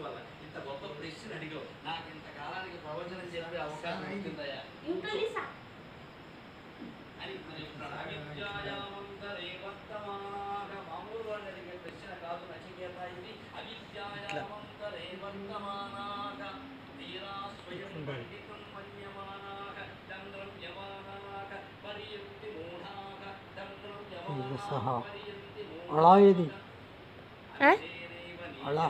వల్ల ఇంత గొప్ప ప్రశ్న అడిగావు నాకు ఇంత కాలానికి ప్రవచనం చెప్పే అవకాశం ఉంటుందయ్యా ఇంటోలిసా అని ఇప్పుడు చెప్తున్నాడు అవిద్యాయామంతరే వర్తమానాగ మామూలు వాళ్ళు అడిగే ప్రశ్న కాదు నచికేత ఇది అవిద్యాయామంతరే వర్తమానాగ తీరా స్వయం పండితం మన్యమానాగ చంద్రం యమానాగ పర్యంతి మూఢాగ చంద్రం ఇది సహా. యమానాగ పర్యంతి అలా ఇది ఆ? అలా.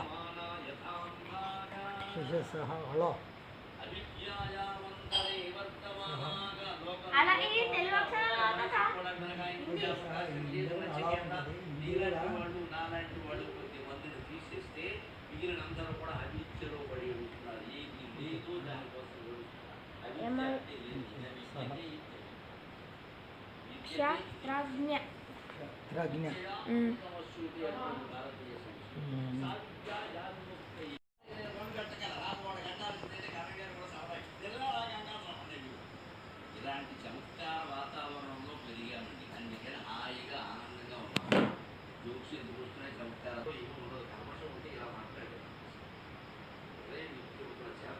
విశేష హలో తీసేస్తే మిగిలినందరూ కూడా అవిద్యలో పడి ఉంటున్నారు ఏది లేదు దానికోసం క్షత్రజ్ఞ ప్రజ్ఞ జోక్స్ ఎందుకు వస్తున్నాయి చమత్కారంతో ఏమీ ఉండదు కర్మషం ఉంటే ఇలా మాట్లాడారు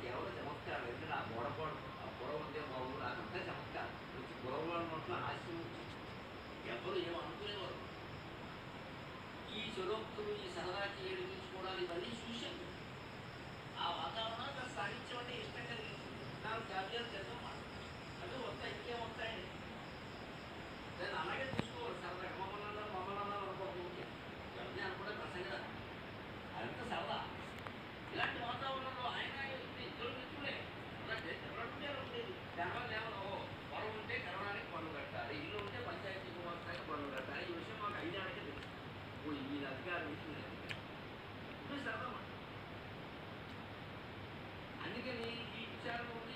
ఎవరో చమత్కారం ఎందుకంటే ఆ గొడవపాడు ఆ గొడవ ఉంటే బాబు నాకంతా చమత్కారం వచ్చి గొడవ నోట్లో హాస్యం వచ్చింది ఎవరు ఏమనుకునేవారు ఈ చొరొక్కులు ఈ సరదాకి ఏడిపించుకోవడానికి ఇవన్నీ చూశాను ఆ వాతావరణం కాస్త సాహిత్యం అంటే ఇష్టం కలిగింది నాకు కావ్యాలు చదవమాట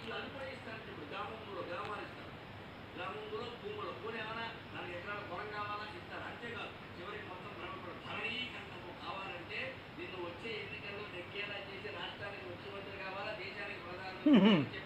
విచారణ ఉంది వీళ్ళు ఇప్పుడు. గ్రామంలో గ్రామాలు ఇస్తారు. గ్రామంలో భూములు. భూమి ఏమైనా నాలుగు ఎకరాల పొలం కావాలా ఇస్తారు అంతేకాదు చివరికి మొత్తం బ్రహ్మపురం ధరణీకరణము కావాలంటే నిన్ను వచ్చే ఎన్నికల్లో నెగ్గేలా చేసి రాష్ట్రానికి ముఖ్యమంత్రి కావాలా దేశానికి ప్రధానమంత్రి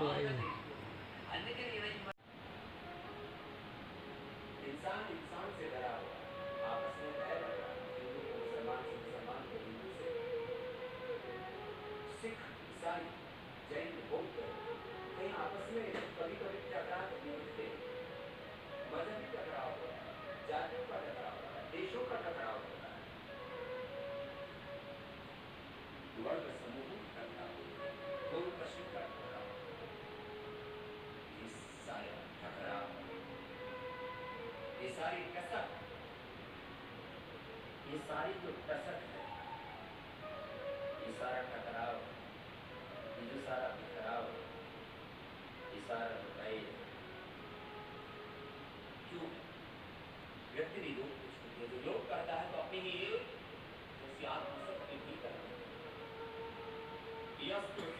तो परसों आई है इंसान इंसान से डरा आपस में सिख ईसाई जैन बौद्ध कहीं आपस में सारी कसक। ये सारी जो कसक है, ये सारा टकराव, ये जो सारा बिखराव, ये सारा है। क्यों? व्यक्ति भी जो करता है तो अपनी ही जैसी आत्मसत के भीतर यस्तु